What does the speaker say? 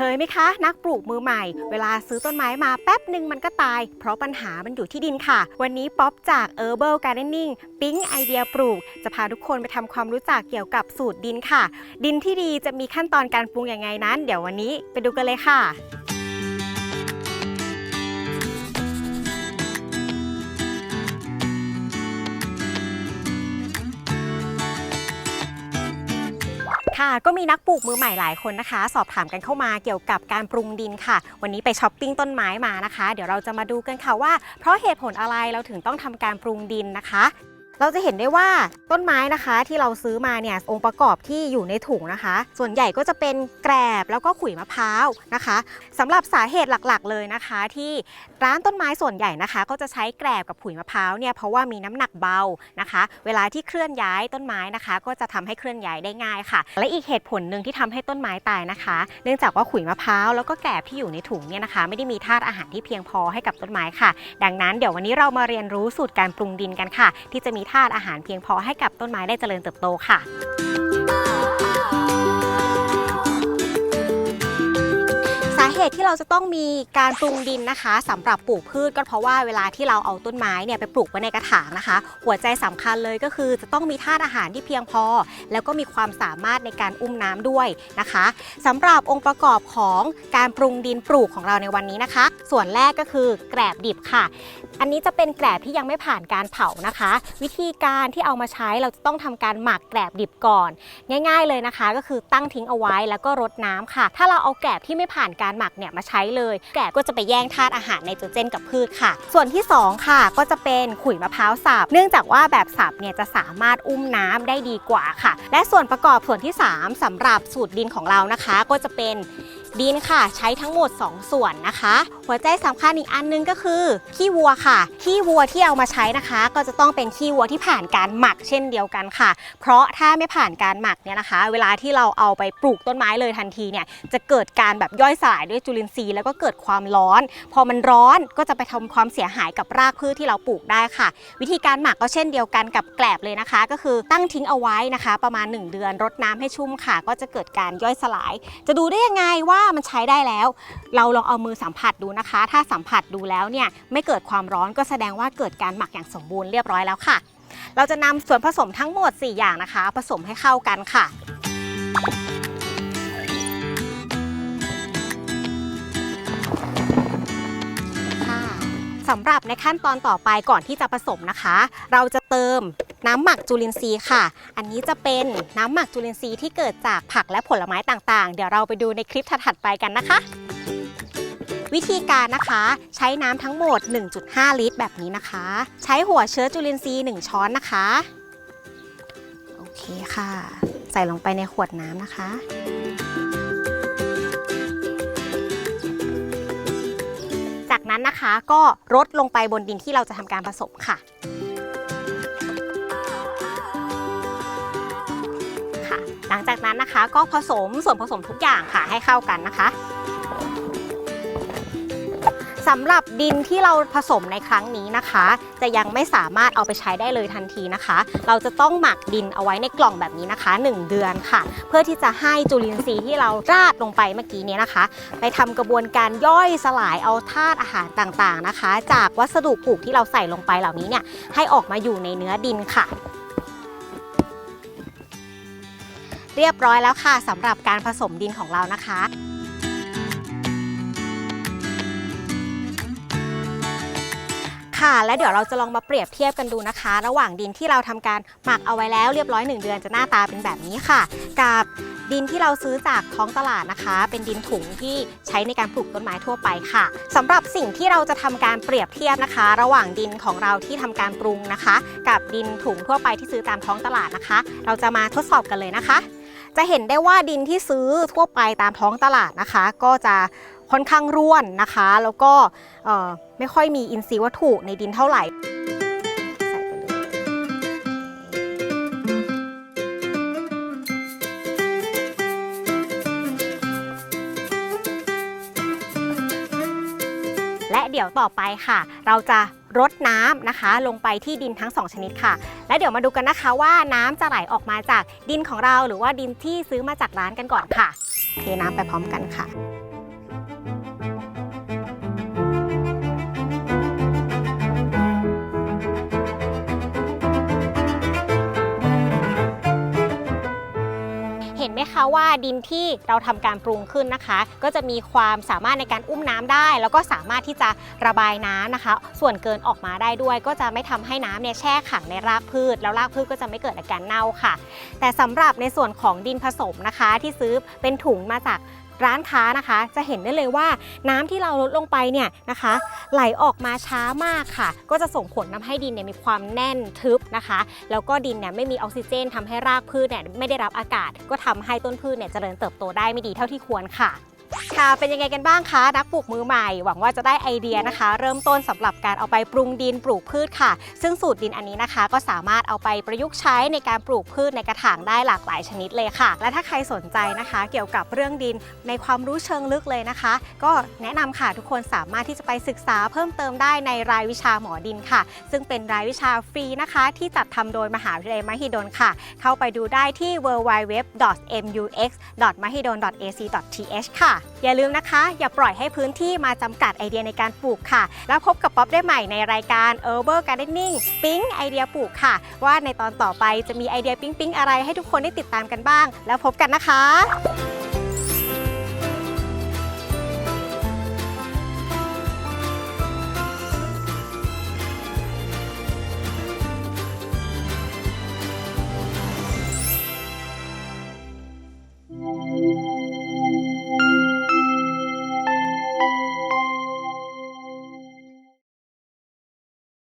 เคยไหมคะ นักปลูกมือใหม่ เวลาซื้อต้นไม้มาแป๊บหนึ่งมันก็ตาย เพราะปัญหามันอยู่ที่ดินค่ะ วันนี้ป๊อปจาก Herbal Gardening ปิ๊งไอเดียปลูก จะพาทุกคนไปทำความรู้จักเกี่ยวกับสูตรดินค่ะ ดินที่ดีจะมีขั้นตอนการปรุงยังไงนั้น เดี๋ยววันนี้ไปดูกันเลยค่ะ ค่ะก็มีนักปลูกมือใหม่หลายคนนะคะ สอบถามกันเข้ามาเกี่ยวกับการปรุงดินค่ะ วันนี้ไปช้อปปิ้งต้นไม้มานะคะ เดี๋ยวเราจะมาดูกันค่ะว่าเพราะเหตุผลอะไรเราถึงต้องทำการปรุงดินนะคะ เราจะเห็นได้ว่าต้นไม้นะคะที่เราซื้อมาเนี่ยองค์ประกอบที่อยู่ในถุงนะคะ ส่วนใหญ่ก็จะเป็นแกรบแล้วก็ขุยมะพร้าวนะคะสำหรับสาเหตุหลักๆ เลยนะคะ ที่ร้านต้นไม้ส่วนใหญ่นะคะ ก็จะใช้แกรบกับขุยมะพร้าวเนี่ยเพราะว่ามีน้ำหนักเบานะคะ เวลาที่เคลื่อนย้ายต้นไม้นะคะ ก็จะทำให้เคลื่อนย้ายได้ง่ายค่ะ และอีกเหตุผลหนึ่งที่ทำให้ต้นไม้ตายนะคะ เนื่องจากว่าขุยมะพร้าวแล้วก็แกรบที่อยู่ในถุงเนี่ยนะคะ ไม่ได้มีธาตุอาหารที่เพียงพอให้กับต้นไม้ค่ะ ดังนั้นเดี๋ยววันนี้เรามาเรียนรู้สูตรการปรุงดินกันค่ะ ที่จะมีธาตุอาหารเพียงพอให้กับต้นไม้ได้เจริญเติบโตค่ะสาเหตุที่เราจะต้องมีการปรุงดินนะคะสำหรับปลูกพืชก็เพราะว่าเวลาที่เราเอาต้นไม้เนี่ยไปปลูกไว้ในกระถางนะคะ หัวใจสำคัญเลยก็คือจะต้องมีธาตุอาหารที่เพียงพอ แล้วก็มีความสามารถในการอุ้มน้ำด้วยนะคะสำหรับองค์ประกอบของการปรุงดินปลูกของเราในวันนี้นะคะ ส่วนแรกก็คือแกลบดิบค่ะ อันนี้จะเป็นแกลบที่ยังไม่ผ่านการเผานะคะ วิธีการที่เอามาใช้เราจะต้องทำการหมักแกลบดิบก่อน ง่าย ๆ เลยนะคะ ก็คือตั้งทิ้งเอาไว้แล้วก็รดน้ำค่ะ ถ้าเราเอาแกลบที่ไม่ผ่านการหมักเนี่ยมาใช้เลยแกลบก็จะไปแย่งธาตุอาหารไนโตรเจนกับพืชค่ะ ส่วนที่สองค่ะ ก็จะเป็นขุยมะพร้าวสับเนื่องจากว่าแบบสับเนี่ยจะสามารถอุ้มน้ำได้ดีกว่าค่ะ และส่วนประกอบส่วนที่สามสำหรับสูตรดินของเรานะคะ ก็จะเป็น ดินค่ะ ใช้ทั้งหมด 2 ส่วนนะคะ หัวใจสำคัญอีกอันนึงก็คือขี้วัวค่ะขี้วัวที่เอามาใช้นะคะ ก็จะต้องเป็นขี้วัวที่ผ่านการหมักเช่นเดียวกันค่ะ เพราะถ้าไม่ผ่านการหมักเนี่ยนะคะ เวลาที่เราเอาไปปลูกต้นไม้เลยทันทีเนี่ยจะเกิดการแบบย่อยสลายด้วยจุลินทรีย์แล้วก็เกิดความร้อน พอมันร้อนก็จะไปทำความเสียหายกับรากพืชที่เราปลูกได้ค่ะ วิธีการหมักก็เช่นเดียวกันกับแกลบเลยนะคะ ก็คือตั้งทิ้งเอาไว้นะคะ ประมาณ 1 เดือนรดน้ำให้ชุ่มค่ะ ก็จะเกิดการย่อยสลาย จะดูได้ยังไงว่าามันใช้ได้แล้ว เราลองเอามือสัมผัสดูนะคะ ถ้าสัมผัสดูแล้วเนี่ยไม่เกิดความร้อนก็แสดงว่าเกิดการหมักอย่างสมบูรณ์เรียบร้อยแล้วค่ะ เราจะนำส่วนผสมทั้งหมด 4 อย่างนะคะ ผสมให้เข้ากันค่ะ สำหรับในขั้นตอนต่อไปก่อนที่จะผสมนะคะ เราจะเติมน้ำหมักจุลินทรีย์ค่ะ อันนี้จะเป็นน้ำหมักจุลินทรีย์ที่เกิดจากผักและผลไม้ต่างๆ เดี๋ยวเราไปดูในคลิปถัดๆไปกันนะคะ วิธีการนะคะใช้น้ำทั้งหมด 1.5 ลิตร แบบนี้นะคะ ใช้หัวเชื้อจุลินทรีย์ 1 ช้อนนะคะ โอเคค่ะ ใส่ลงไปในขวดน้ำนะคะ นั้นนะคะ ก็รดลงไปบนดินที่เราจะทำการผสมค่ะค่ะ หลังจากนั้นนะคะก็ผสมส่วนผสมทุกอย่างค่ะให้เข้ากันนะคะ สำหรับดินที่เราผสมในครั้งนี้นะคะ จะยังไม่สามารถเอาไปใช้ได้เลยทันทีนะคะ เราจะต้องหมักดินเอาไว้ในกล่องแบบนี้นะคะ 1 เดือนค่ะ เพื่อที่จะให้จุลินทรีย์ที่เราราดลงไปเมื่อกี้นี้นะคะ ไปทำกระบวนการย่อยสลายเอาธาตุอาหารต่างๆนะคะ จากวัสดุปลูกที่เราใส่ลงไปเหล่านี้เนี่ยให้ออกมาอยู่ในเนื้อดินค่ะเรียบร้อยแล้วค่ะสำหรับการผสมดินของเรานะคะ ค่ะ และเดี๋ยวเราจะลองมาเปรียบเทียบกันดูนะคะ ระหว่างดินที่เราทำการหมักเอาไว้แล้วเรียบร้อย 1 เดือนจะหน้าตาเป็นแบบนี้ค่ะ กับดินที่เราซื้อจากท้องตลาดนะคะ เป็นดินถุงที่ใช้ในการปลูกต้นไม้ทั่วไปค่ะสำหรับสิ่งที่เราจะทำการเปรียบเทียบนะคะ ระหว่างดินของเราที่ทำการปรุงนะคะ กับดินถุงทั่วไปที่ซื้อตามท้องตลาดนะคะ เราจะมาทดสอบกันเลยนะคะ จะเห็นได้ว่าดินที่ซื้อทั่วไปตามท้องตลาดนะคะ ก็จะค่อนข้างร่วนนะคะ แล้วก็ ไม่ค่อยมีอินทรีย์วัตถุในดินเท่าไหร่เลยและเดี๋ยวต่อไปค่ะ เราจะรดน้ำนะคะ ลงไปที่ดินทั้งสองชนิดค่ะ และเดี๋ยวมาดูกันนะคะว่าน้ำจะไหลออกมาจากดินของเรา หรือว่าดินที่ซื้อมาจากร้านกันก่อนค่ะเทน้ำไปพร้อมกันค่ะ ไหมคะว่าดินที่เราทำการปรุงขึ้นนะคะ ก็จะมีความสามารถในการอุ้มน้ำได้ แล้วก็สามารถที่จะระบายน้ำนะคะ ส่วนเกินออกมาได้ด้วย ก็จะไม่ทำให้น้ำเนี่ยแช่ขังในรากพืช แล้วรากพืชก็จะไม่เกิดอาการเน่าค่ะ แต่สำหรับในส่วนของดินผสมนะคะ ที่ซื้อเป็นถุงมาจาก ร้านค้านะคะ จะเห็นได้เลยว่าน้ำที่เราลดลงไปเนี่ยนะคะ ไหลออกมาช้ามากค่ะ ก็จะส่งผลทำให้ดินเนี่ยมีความแน่นทึบนะคะ แล้วก็ดินเนี่ยไม่มีออกซิเจนทำให้รากพืชเนี่ยไม่ได้รับอากาศ ก็ทำให้ต้นพืชเนี่ยเจริญเติบโตได้ไม่ดีเท่าที่ควรค่ะ ค่ะเป็นยังไงกันบ้างคะนักปลูกมือใหม่ หวังว่าจะได้ไอเดียนะคะ เริ่มต้นสำหรับการเอาไปปรุงดินปลูกพืชค่ะ ซึ่งสูตรดินอันนี้นะคะ ก็สามารถเอาไปประยุกต์ใช้ในการปลูกพืชในกระถางได้หลากหลายชนิดเลยค่ะ และถ้าใครสนใจนะคะ เกี่ยวกับเรื่องดินในความรู้เชิงลึกเลยนะคะ ก็แนะนำค่ะทุกคนสามารถที่จะไปศึกษาเพิ่มเติมได้ในรายวิชาหมอดินค่ะ ซึ่งเป็นรายวิชาฟรีนะคะ ที่จัดทำโดยมหาวิทยาลัยมหิดลค่ะ เข้าไปดูได้ที่ www.mux.mahidol.ac.th ค่ะอย่าลืมนะคะ อย่าปล่อยให้พื้นที่มาจำกัดไอเดียในการปลูกค่ะ แล้วพบกับป๊อปได้ใหม่ในรายการ Herbal Gardening ปิ๊งไอเดียปลูกค่ะ ว่าในตอนต่อไปจะมีไอเดียปิ๊งๆอะไรให้ทุกคนได้ติดตามกันบ้าง แล้วพบกันนะคะ